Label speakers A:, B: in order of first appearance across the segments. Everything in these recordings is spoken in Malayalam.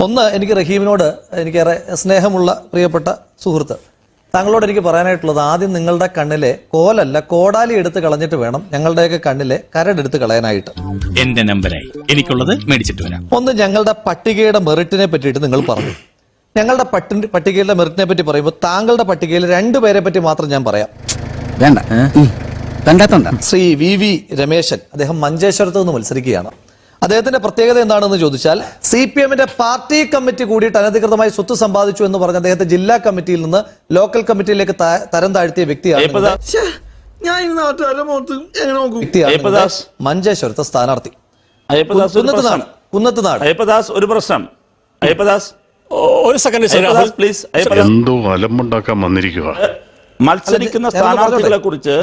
A: ഒന്ന് എനിക്ക് റഹീമിനോട് എനിക്കേറെ സ്നേഹമുള്ള പ്രിയപ്പെട്ട സുഹൃത്ത്. താങ്കളോട് എനിക്ക് പറയാനായിട്ടുള്ളത് ആദ്യം നിങ്ങളുടെ കണ്ണിലെ കോലല്ല കോടാലി എടുത്ത് കളഞ്ഞിട്ട് വേണം ഞങ്ങളുടെയൊക്കെ കണ്ണിലെ കരടെടുത്ത് കളയാനായിട്ട്.
B: എന്റെ നമ്പറായി എനിക്കുള്ളത് മേടിച്ചിട്ട് വരാം.
A: ഒന്ന് ഞങ്ങളുടെ പട്ടികയുടെ മെറിറ്റിനെ പറ്റിയിട്ട് നിങ്ങൾ പറഞ്ഞു ഞങ്ങളുടെ പട്ടി പട്ടികയുടെ മെറിറ്റിനെ പറ്റി പറയുമ്പോൾ താങ്കളുടെ പട്ടികയിൽ രണ്ടുപേരെ പറ്റി മാത്രം ഞാൻ പറയാം.
C: വേണ്ട.
A: ശ്രീ വി വി രമേശൻ അദ്ദേഹം മഞ്ചേശ്വരത്ത് നിന്ന് മത്സരിക്കുകയാണ്. അദ്ദേഹത്തിന്റെ പ്രത്യേകത എന്താണെന്ന് ചോദിച്ചാൽ സി പി എമ്മിന്റെ പാർട്ടി കമ്മിറ്റി കൂടിയിട്ട് അനധികൃതമായി സ്വത്ത് സമ്പാദിച്ചു എന്ന് പറഞ്ഞ അദ്ദേഹത്തെ ജില്ലാ കമ്മിറ്റിയിൽ നിന്ന് ലോക്കൽ കമ്മിറ്റിയിലേക്ക് തരം താഴ്ത്തിയ വ്യക്തിയാണ് മഞ്ചേശ്വരത്തെ സ്ഥാനാർത്ഥി.
D: അയ്യപ്പദാസ് ഒരു
A: കുന്നത്ത് നാട്
D: പ്രശ്നം അയ്യപ്പദാസ് ഒരു പ്രശ്നം. അയ്യപ്പദാസ്
E: ഒരു സെക്കൻഡ്
D: പ്ലീസ് അയ്യപ്പദാസ്
F: എന്തോ അലമ്പുണ്ടാക്കാൻ വന്നിരിക്കുക
D: മത്സരിക്കുന്ന സ്ഥാനാർത്ഥികളെ കുറിച്ച്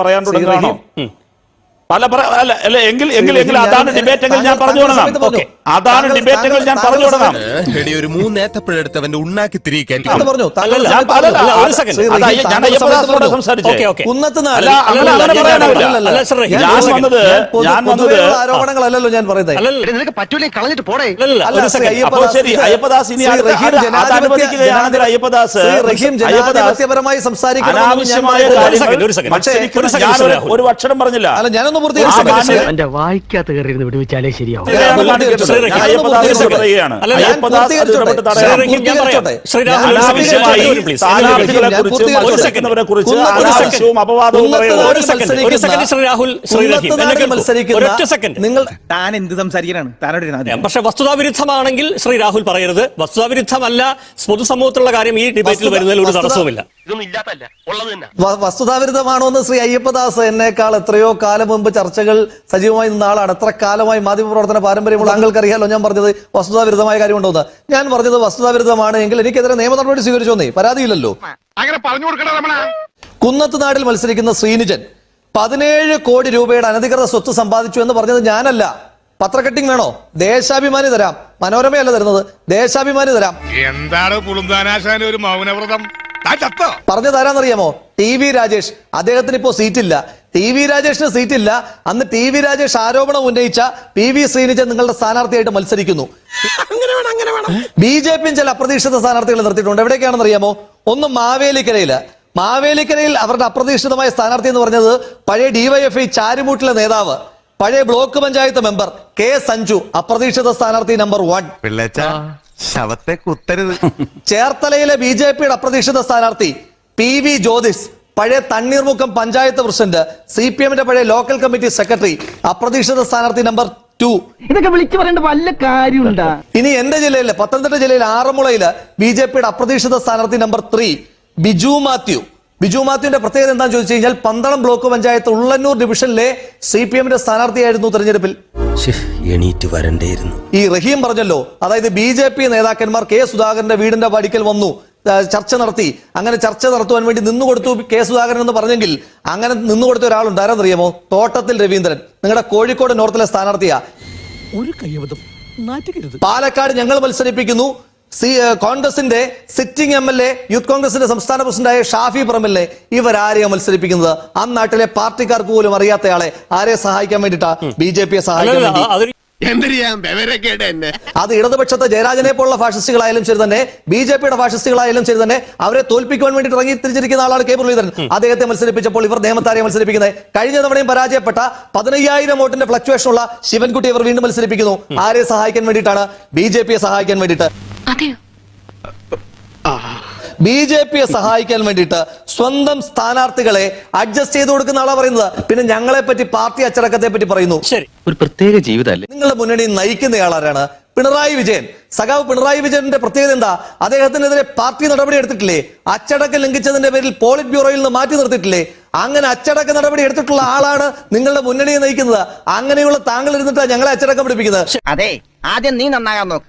D: പറയാൻ
A: തുടങ്ങി
D: തുടങ്ങുകയാണോ. പല അല്ല അല്ല എങ്കിൽ എങ്കിൽ എങ്കിൽ അതാണ് ഡിബേറ്റ് എങ്കിൽ ഞാൻ പറഞ്ഞു
A: കൊള്ളാം സമയത്ത്
D: അതാണ് ഡിബേറ്റുകൾ ഞാൻ പറഞ്ഞു തുടങ്ങാം
G: എടി ഒരു മൂന്നേത്തപ്പഴെടുത്ത് അവന്റെ ഉണ്ണാക്കി തിരികെ കയറ്റി
A: താങ്കൾ
D: ഞാൻ-
A: പറയുന്നത്.
D: അയ്യപ്പദാസ്
A: ജനാധിപത്യപരമായി.
E: ഒരു
D: അക്ഷരം പറഞ്ഞില്ല.
A: അല്ല ഞാനൊന്ന്
H: എന്റെ വായിക്കാത്ത കയറി വിടുവിച്ചാലേ ശരിയാവും.
A: നിങ്ങൾ
C: താൻ എന്ത് സംസാരിക്കാനാണ്.
E: പക്ഷെ വസ്തുതാവിരുദ്ധമാണെങ്കിൽ ശ്രീ രാഹുൽ പറയരുത്. വസ്തുതാവിരുദ്ധമല്ല പൊതുസമൂഹത്തിലുള്ള കാര്യം ഈ ഡിബേറ്റിൽ വരുന്നതിൽ ഒരു തടസ്സവുമില്ല.
H: ഇതൊന്നും ഇല്ലാത്തല്ല ഉള്ളത് തന്നെ.
A: വസ്തുതാവിരുദ്ധമാണോ എന്ന് ശ്രീ അയ്യപ്പദാസ് എന്നേക്കാൾ എത്രയോ കാലം മുമ്പ് ചർച്ചകൾ സജീവമായി നിന്ന ആളാണ്. എത്ര കാലമായി മാധ്യമപ്രവർത്തന പാരമ്പര്യമുള്ള താങ്കൾക്ക് അറിയാലോ ഞാൻ പറഞ്ഞത് വസ്തുതാവിരുദ്ധമായ കാര്യമുണ്ടോ എന്ന് ഞാൻ പറഞ്ഞത് വസ്തുതാവിരുദ്ധമാണ് എങ്കിൽ എനിക്കെതിരെ നിയമ നടപടി സ്വീകരിച്ചോന്നേ. പരാതിയില്ലല്ലോ.
F: അങ്ങനെ പറഞ്ഞു കൊടുക്കണം
A: കുന്നത്ത് നാട്ടിൽ മത്സരിക്കുന്ന ശ്രീനിജൻ പതിനേഴ് കോടി രൂപയുടെ അനധികൃത സ്വത്ത് സമ്പാദിച്ചു എന്ന് പറഞ്ഞത് ഞാനല്ല. പത്രക്കട്ടിങ് വേണോ? ദേശാഭിമാനി തരാം. മനോരമയല്ല തരുന്നത്. ദേശാഭിമാനി തരാം.
F: എന്താണ് ഒരു മൗനവ്രതം?
A: പറഞ്ഞു തരാന്നറിയാമോ? ടി വി രാജേഷ് അദ്ദേഹത്തിന് ഇപ്പോ സീറ്റില്ല. T V രാജേഷിന് സീറ്റില്ല. അന്ന് ടി വി രാജേഷ് ആരോപണം ഉന്നയിച്ച പി വി ശ്രീനിജൻ നിങ്ങളുടെ സ്ഥാനാർത്ഥിയായിട്ട് മത്സരിക്കുന്നു. ബി ജെ പിയും ചില അപ്രതീക്ഷിത സ്ഥാനാർത്ഥികൾ നിർത്തിയിട്ടുണ്ട്. എവിടെയൊക്കെയാണെന്ന് അറിയാമോ ഒന്ന് മാവേലിക്കരയിൽ. മാവേലിക്കരയിൽ അവരുടെ അപ്രതീക്ഷിതമായ സ്ഥാനാർത്ഥി എന്ന് പറഞ്ഞത് പഴയ ഡിവൈഎഫ്ഐ ചാരുമൂട്ടിലെ നേതാവ് പഴയ block panchayat member K Sanju അപ്രതീക്ഷിത സ്ഥാനാർത്ഥി നമ്പർ വൺ.
G: ശവത്തെ കുത്തരുത്
A: ചേർത്തലയിലെ ബി ജെ പിയുടെ അപ്രതീക്ഷിത സ്ഥാനാർത്ഥി പി വി ജ്യോതിഷ് പഴയ Thanneermukkom panchayat president C P എമ്മിന്റെ പഴയ ലോക്കൽ കമ്മിറ്റി സെക്രട്ടറി അപ്രതീക്ഷിത സ്ഥാനാർത്ഥി നമ്പർ ടു.
H: ഇതൊക്കെ വിളിച്ചു പറയേണ്ട വല്ല കാര്യമുണ്ടാ?
A: ഇനി എന്റെ ജില്ലയിൽ പത്തനംതിട്ട ജില്ലയിൽ ആറന്മുളയിൽ ബി ജെ പിയുടെ അപ്രതീക്ഷിത സ്ഥാനാർത്ഥി നമ്പർ ത്രീ ബിജു മാത്യു. ബിജു മാത്യുവിന്റെ പ്രത്യേകത എന്താണെന്ന് ചോദിച്ചു കഴിഞ്ഞാൽ പന്തളം ബ്ലോക്ക് പഞ്ചായത്ത് ഉള്ളന്നൂർ ഡിവിഷനിലെ സി പി എമ്മിന്റെ സ്ഥാനാർത്ഥിയായിരുന്നു തെരഞ്ഞെടുപ്പിൽ.
G: എണീറ്റ് വരണ്ടേയിരുന്നു.
A: ഈ റഹീം പറഞ്ഞല്ലോ അതായത് ബി ജെ പി നേതാക്കന്മാർ കെ സുധാകരന്റെ വീടിന്റെ പടിക്കൽ വന്നു ചർച്ച നടത്തി. അങ്ങനെ ചർച്ച നടത്തുവാൻ വേണ്ടി നിന്നു കൊടുത്തു കെ സുധാകരൻ എന്ന് പറഞ്ഞെങ്കിൽ അങ്ങനെ നിന്നു നിന്നുകൊടുത്ത ഒരാളുണ്ട് ആരെന്നറിയാമോ? തോട്ടത്തിൽ രവീന്ദ്രൻ. നിങ്ങളുടെ കോഴിക്കോട് നോർത്തിലെ സ്ഥാനാർത്ഥിയാ.
I: ഒരു
A: പാലക്കാട് ഞങ്ങൾ മത്സരിപ്പിക്കുന്നു സി കോൺഗ്രസിന്റെ sitting M L A youth കോൺഗ്രസിന്റെ സംസ്ഥാന പ്രസിഡന്റായ ഷാഫി പറമ്പലിനെ ഇവരാരെയാണ് മത്സരിപ്പിക്കുന്നത്? ആ നാട്ടിലെ പാർട്ടിക്കാർക്ക് പോലും അറിയാത്തയാളെ ആരെ സഹായിക്കാൻ വേണ്ടിട്ടാ ബി ജെ പിയെ സഹായിക്കാൻ വേണ്ടി? അത് ഇടതുപക്ഷത്തെ ജയരാജനെ പോലുള്ള ഫാഷിസ്റ്റുകളായാലും ശരി തന്നെ ബി ജെ പിയുടെ ഫാഷിസ്റ്റുകളായാലും ശരി തന്നെ അവരെ തോൽപ്പിക്കുവാൻ വേണ്ടി ഇറങ്ങി തിരിച്ചിരിക്കുന്ന ആളാണ് കെ മുരളീധരൻ. അദ്ദേഹത്തെ മത്സരിപ്പിച്ചപ്പോൾ ഇവർ നിയമത്താരെ മത്സരിപ്പിക്കുന്നത്. കഴിഞ്ഞ തവണയും പരാജയപ്പെട്ട പതിനയ്യായിരം വോട്ടിന്റെ ഫ്ലക്ച്വേഷൻ ഉള്ള ശിവൻകുട്ടി ഇവർ വീണ്ടും മത്സരിപ്പിക്കുന്നു. ആരെ സഹായിക്കാൻ വേണ്ടിയിട്ടാണ് ബി ജെ പിയെ സഹായിക്കാൻ വേണ്ടിയിട്ട്?
J: അതെയോ?
A: ബി ജെ പിയെ സഹായിക്കാൻ വേണ്ടിയിട്ട് സ്വന്തം സ്ഥാനാർത്ഥികളെ അഡ്ജസ്റ്റ് ചെയ്ത് കൊടുക്കുന്ന ആളാ പറയുന്നത്. പിന്നെ ഞങ്ങളെ പറ്റി പാർട്ടി അച്ചടക്കത്തെ പറ്റി പറയുന്നു.
E: ശരി.
C: ഒരു പ്രത്യേക ജീവിതമല്ലേ?
A: നിങ്ങളുടെ മുന്നണി നയിക്കുന്നയാളാരാണ് പിണറായി വിജയൻ. സഖാവ് പിണറായി വിജയന്റെ പ്രത്യേകത എന്താ? അദ്ദേഹത്തിനെതിരെ പാർട്ടി നടപടി എടുത്തിട്ടില്ലേ? അച്ചടക്കം ലംഘിച്ചതിന്റെ പേരിൽ പോളിറ്റ് ബ്യൂറോയിൽ നിന്ന് മാറ്റി നിർത്തിയിട്ടില്ലേ? അങ്ങനെ അച്ചടക്ക നടപടി എടുത്തിട്ടുള്ള ആളാണ് നിങ്ങളുടെ മുന്നണിയെ നയിക്കുന്നത്. അങ്ങനെയുള്ള താങ്കൾ ഇരുന്നിട്ടാണ് ഞങ്ങളെ അച്ചടക്കം പിടിപ്പിക്കുന്നത്
C: അതെ. ആദ്യം നീ നന്നാകാൻ നോക്ക്.